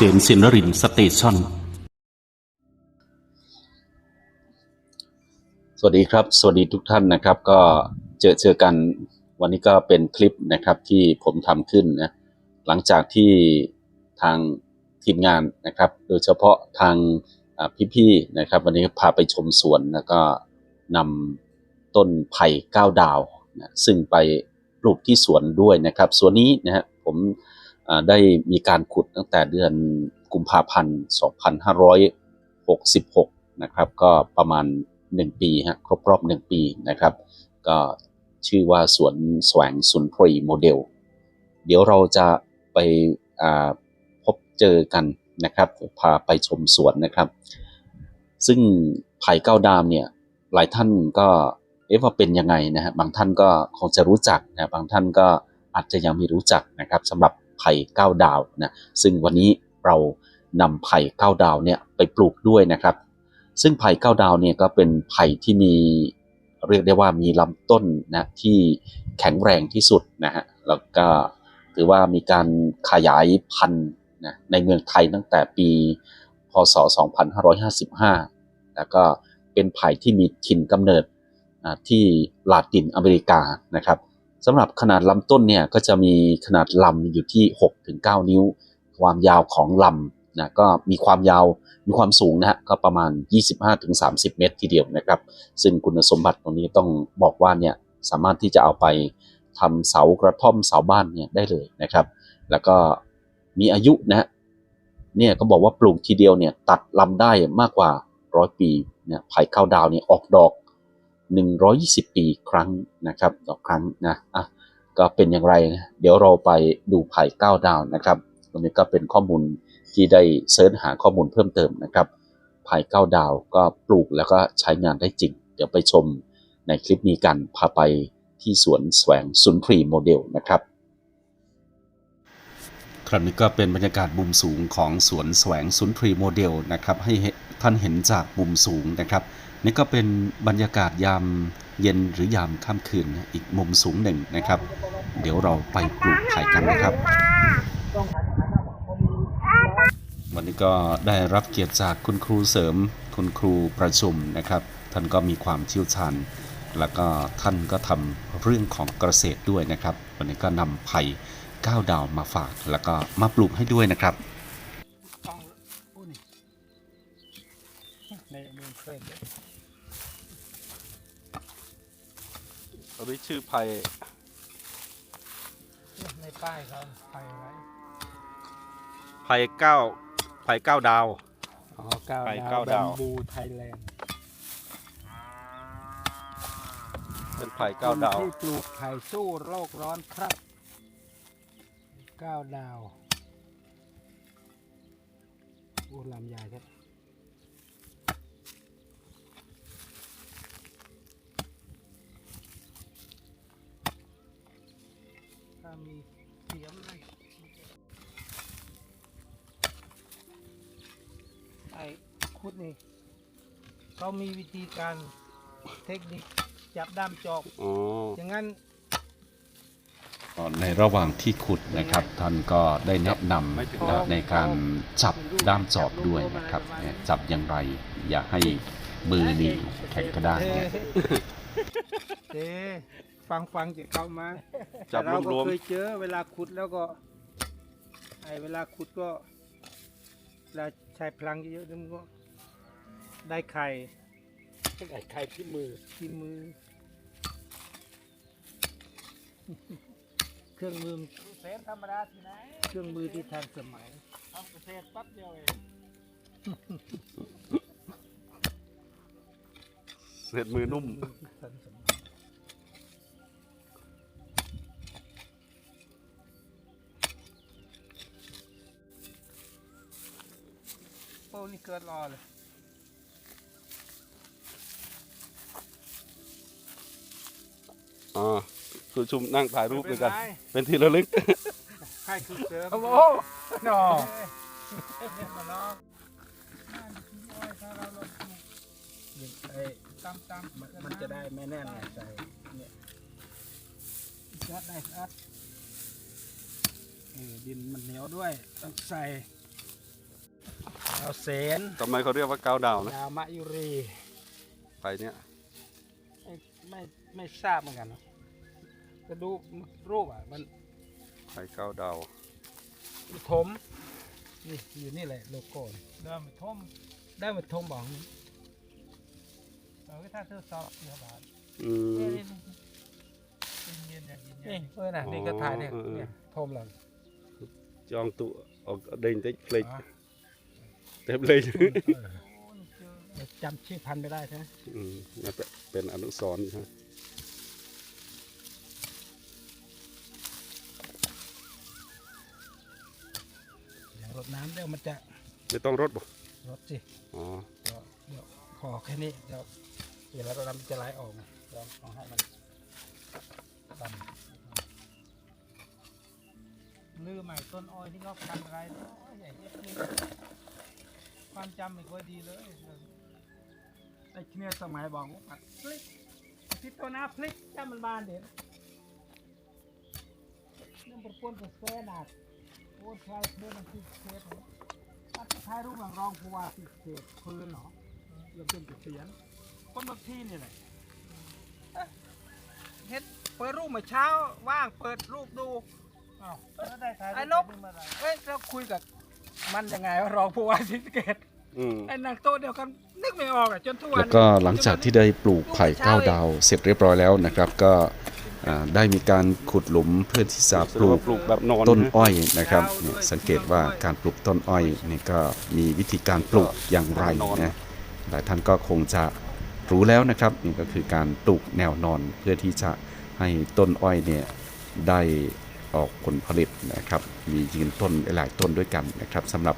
ษมสินรินสเตชันสวัสดีครับ สวัสดีทุกท่านนะครับ ก็เจอเจอกันวันนี้ก็เป็นคลิปนะครับที่ผมทำขึ้นนะหลังจากที่ทางทีมงานนะครับ โดยเฉพาะทางพี่ๆนะครับ วันนี้พาไปชมสวนแล้วก็นำต้นไผ่ก้าวดาวนะซึ่งไปปลูกที่สวนด้วยนะครับสวนนี้นะฮะผม ได้มีการขุดตั้งแต่เดือนกุมภาพันธ์ 2566 นะครับ ก็ประมาณ 1 ปีฮะครบรอบ 1 ปีนะครับ ก็ชื่อว่าสวนแสวงสุนทรีโมเดล เดี๋ยวเราจะไปพบเจอกันนะครับ พาไปชมสวนนะครับ ซึ่งไผ่เก้าดามเนี่ย หลายท่านก็เอ๊ะว่าเป็นยังไงนะฮะ บางท่านก็คงจะรู้จักนะ บางท่านก็อาจจะยังไม่รู้จักนะครับสำหรับ ไผ่ก้าดาวนะซึ่งวันนี้เรานำไผ่ก้าดาวเนี่ยไปปลูกด้วยนะครับ ซึ่งไผ่ก้าดาวเนี่ยก็เป็นไผ่ที่มีเรียกได้ว่ามีลำต้นนะที่แข็งแรงที่สุดนะฮะแล้วก็ถือว่ามีการขยายพันธุ์นะในเมืองไทยตั้งแต่ปีพศ 2555 แล้วก็เป็นไผ่ที่มีถิ่นกำเนิดที่ลาตินอเมริกานะครับ สำหรับขนาดลำต้นเนี่ยก็จะมีขนาดลำอยู่ที่ 6-9 นิ้ว ความยาวของลำนะก็มีความยาวมีความสูงนะฮะก็ประมาณ 25-30 เมตรทีเดียวนะครับ ซึ่งคุณสมบัติตรงนี้ต้องบอกว่าเนี่ยสามารถที่จะเอาไปทำเสากระท่อมเสาบ้านเนี่ยได้เลยนะครับ แล้วก็มีอายุนะฮะเนี่ยก็บอกว่าปลูกทีเดียวเนี่ยตัดลำได้มากกว่าร้อยปีเนี่ยไผ่ข้าวดาวเนี่ยออกดอก 120 ปีครั้งนะครับต่อครั้งนะอะก็เป็นอย่างไรนะเดี๋ยวเราไปดูไผ่ก้าวดาวนะครับตรงนี้ก็เป็นข้อมูลที่ได้เสิร์ชหาข้อมูลเพิ่มเติมนะครับไผ่ก้าวดาวก็ปลูกแล้วก็ใช้งานได้จริง เดี๋ยวไปชมในคลิปนี้กันพาไปที่สวนแสวงสุนทรีโมเดลนะครับครับนี่ก็เป็นบรรยากาศมุมสูงของสวนแสวงสุนทรีโมเดลนะครับให้ท่านเห็นจากมุมสูงนะครับ นี่ก็เป็นบรรยากาศยามเย็นหรือยามค่ำคืนอีกมุมสูงหนึ่งนะครับ เดี๋ยวเราไปปลูกไผ่กันนะครับ วันนี้ก็ได้รับเกียรติจากคุณครูเสริม คุณครูประชุมนะครับ ท่านก็มีความเชี่ยวชาญแล้วก็ท่านก็ทำเรื่องของเกษตรด้วยนะครับ วันนี้ก็นำไผ่ก้าวดาวมาฝาก แล้วก็มาปลูกให้ด้วยนะครับในมือเคย อันนี้ชื่อไผ่ในป้ายเขาไปไว้ไผ่เก้าไผ่เก้าดาว อ๋อก้าวไปดาก้าววแบดาวมบูไทยแลนด์เป็นไผ่เก้าดาวคนที่ปลูกไผ่สู้โลกร้อนครับก้าวดาวโอ้ลำใหญ่ครับ ถ้ามีเสียมอะไรไอ้คุดนี่เขามีวิธีการเทคนิคจับด้ามจอบอ๋ออย่างนั้นในระหว่างที่ขุดนะครับ ท่านก็ได้แนะนำนะในการจับด้ามจอบด้วยนะครับเนี่ยจับอย่างไร อย่าให้มือนี่แข็งกระด้างเนี่ยเจ๊ ฟังฟังจากเขามาจับแต่เราก็รวมเคยเจอเวลาขุดแล้วก็ไอเวลาขุดก็เวลาใช้พลังเยอะๆมันก็ได้ไข่ไข่ไข่ที่มือ ที่มือ เครื่องมือเศษธรรมดาที่ไหนเครื่องมือที่ทันสมัย ทำเกษตรปั๊บเดียวเองๆเสร็จมือนุ่ม ทันสมัย โอ้นี่เกิดรอเลยอ๋อคุณชุมนั่งถ่ายรูปด้วยกัน เป็นที่ระลึกใครคือเสือโอ้โหนอเนี่ยมาลองถ้าเราลงไอ้ตั้มตั้มมันจะได้ไม่แน่นไงใส่เนี่ยชัดได้ชัดเออดินมันเหนียวด้วยต้องใส่ เอาเสนทำไมเขาเรียกว่าเกาดาวนะดาวมะยุรีไปเนี่ยไม่ไม่ไม่ทราบเหมือนกันเนอะจะดูรูปอะมันไปเกาดาวมันถมนี่อยู่นี่แหละโลโก้นี่ได้มาทมได้มาทมบอกนี่เออถ้าเธอสอบเดี๋ยวบาทอืมนี่เออน่ะนี่ก็ถ่ายเนี่ยอ๋อเออเนี่ยทมแล้วจองตัวออกเดินติดเพลงอ๋อ เต็มเลยเดี๋ยวจำชื่อพันธุ์ไม่ได้ใช่ไหมอืมน่าจะเป็นอนุสรณ์ใช่ไหมเดี๋ยวรดน้ำเดี๋ยวมันจะไม่ต้องรถบ่รดสิอ๋อเดี๋ยวเดี๋ยวพอแค่นี้เดี๋ยวเดี๋ยวเราดำจะไหลออกนะลองลองให้มันดำลืมใหม่ต้นอ้อยที่เขาพันอะไรเนาะใหญ่เย็บนี่ ความจำไม่ค่อยดีเลยไอ้เนี่ยสมัยบอกว่าพลิกพิจารณาพลิกจำมันบานเด็ดนั่นเป็นคนเป็นแฟนอะโอ้ชายเพื่อนมันคือเทปตัดท้ายรูปหลังรองผู้ว่าสิเขตพื้นเนาะเราเป็นเสียนคนบางที่นี่แหละเอ๊ะเฮ็ดเปิดรูปเมื่อเช้าว่างเปิดรูปดูอ้าวไอ้นกเอ้ยเราคุยกับมันยังไงว่ารองผู้ว่าศรีสะเกตอืม ไอ้นางโต๊ะเดียวกันนึกไม่ออกอะจนทุกวันแล้วก็หลังจากที่ได้ปลูกไผ่เก้าดาว เสร็จเรียบร้อยแล้วนะครับ ก็อ่าได้มีการขุดหลุมเพื่อที่จะปลูกปลูกแบบนอนต้นนะอ้อยนะครับนี่สังเกตว่าการปลูกต้นอ้อยนี่ก็มีวิธีการปลูกอย่างไรนะหลายท่านก็คงจะรู้แล้วนะครับนี่ก็คือการปลูกแนวนอนเพื่อที่จะให้ต้นอ้อยเนี่ยได้ออกผลผลิตนะครับ มียืนต้นหลายต้นด้วยกันนะครับสำหรับ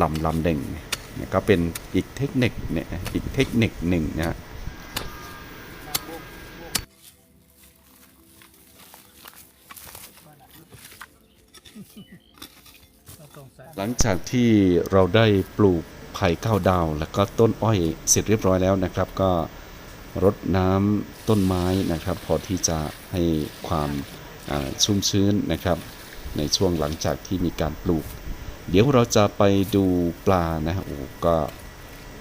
ลำลำหนึ่งเนี่ย ก็เป็นอีกเทคนิคเนี่ยอีกเทคนิคหนึ่งนะฮะเราต้องใส่หลังจากที่เราได้ปลูกไผ่เก้าดาว แล้วก็ต้นอ้อยเสร็จเรียบร้อยแล้วนะครับ ก็รดน้ำต้นไม้นะครับ พอที่จะให้ความอ่าชุ่มชื้นนะครับ ในช่วงหลังจากที่มีการปลูก เดี๋ยวเราจะไปดูปลานะฮะโอ้ก็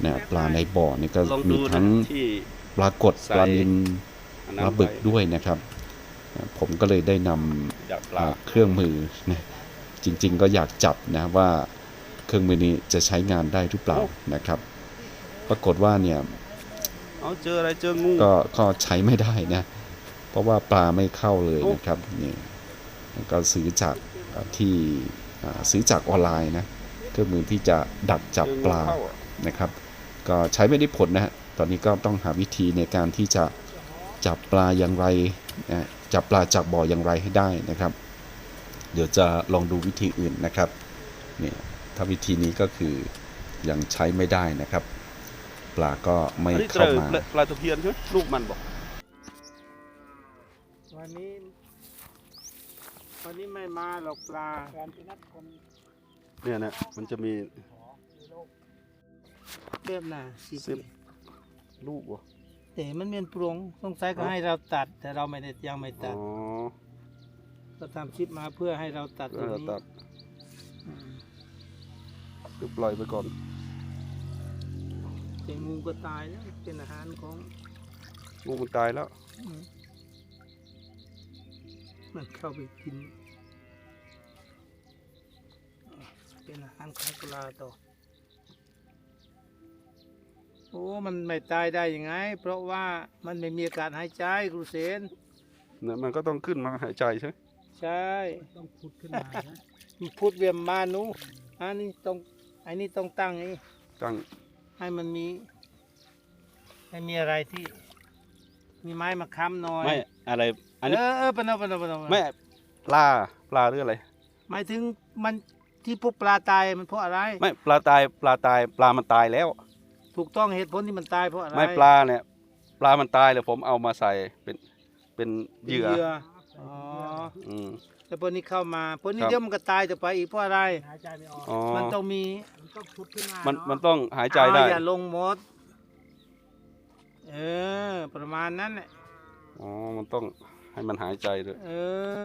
เนี่ยปลาในบ่อนี่ก็ลองมีดูนะทั้งที่ปลากดใส่ปลานิลอันปนั้นลาบึกไปด้วยนะครับอ่าผมก็เลยได้นำจากปลาอ่าเครื่องมือนะจริง ๆ ก็อยากจับนะว่าเครื่องมือนี้จะใช้งานได้หรือเปล่านะครับ ปรากฏว่าเนี่ยเอาเจออะไรเจองูก็ก็ใช้ไม่ได้นะ เพราะว่าปลาไม่เข้าเลยนะครับนี่ ก็ซื้อจากที่ซื้อจากออนไลน์นะเครื่องมือที่จะดักจับปลานะครับ ก็ใช้ไม่ได้ผลนะฮะตอนนี้ก็ต้องหาวิธีในการที่จะจับปลาอย่างไรนะจับปลาจากบ่ออย่างไรให้ได้นะครับ เดี๋ยวจะลองดูวิธีอื่นนะครับเนี่ยถ้าวิธีนี้ก็คือยังใช้ไม่ได้นะครับ ปลาก็ไม่เข้ามาปลาตะเพียนใช่ไหมลูกมันบอกวันนี้ วันนี้ไม่มาหรอกปลาการพินัดคนเนี่ยนะมันจะมีขอมีโรคเรียบน่ะสิสิบลูกวะแต่มันเป็นปรุงสงสัยก็ให้เราตัด แต่เราไม่ได้ยังไม่อ๋ตัดอก็ทำคลิปมาเพื่อให้เราตัดตเอรงอนี้ตัดอืมหรือปล่อยไปก่อนแต่งูก็ตายแล้วเป็นอาหารของงูมันตายแล้วอื มมันเข้าไปกิน เป็นอาหารของปลาต่อ โอ้ มันไม่ตายได้ยังไง เพราะว่ามันไม่มีอากาศหายใจครูเสนเนี่ยมันก็ต้องขึ้นมาหายใจใช่ไหมใช่ต้องพุดขึ้นมาพุดเวียมมานูอันนี้ต้องอันนี้ต้องตั้งนี่ตั้งให้มันมี ให้มีอะไรที่ มีไม้มาค้ำหน่อย ไม่อะไร อันนี้ เออเออปนเอาปนเอาปนเอาไม่ปลาปลาหรืออะไร หมายถึงมันที่พวกปลาตายมันเพราะอะไร ไม่ปลาตายปลาตายปลามันตายแล้ว ถูกต้องเหตุผลที่มันตายเพราะอะไรไม่ปลาเนี่ย ปลามันตายเลยผมเอามาใส่เป็นเป็นเหยื่ออ๋ออืม แล้วพวกนี้เข้ามาพวกนี้ครับ เดี๋ยวมันก็ตายต่อไปอีกเพราะอะไรอ๋อมันต้องมีมันต้องพุดขึ้นมามันเาะมันต้องหายใจได้เอาอย่าลงมด เออ ประมาณนั้นแหละอ๋อมันต้อง ให้มันหายใจด้วยเออ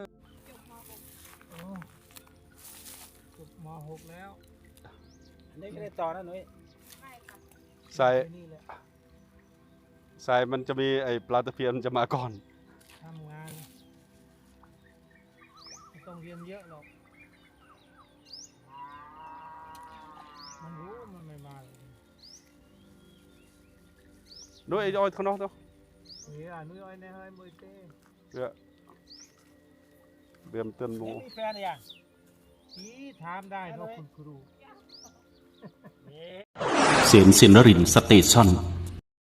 โอ้จบมหกแล้ว อันนี้ไม่ได้ต่อนะหนุ้ยใส่นี่แหละใส่มันจะมีไอ้ปลาตะเพียนมันจะมาก่อน ทำงานไม่ต้องเรียนเยอะหรอก มันรู้มันไม่มาเลยด้วยไอ้ออยข้างนอกเนาะนี่อะนุ้ยอ้อยใน เฮ้ยมือเต้เพื่อเตรียมเตือนหมูนี่มีแฟนยังนี่ถามได้เพราะคุณครู เสียงสินรินสเตชัน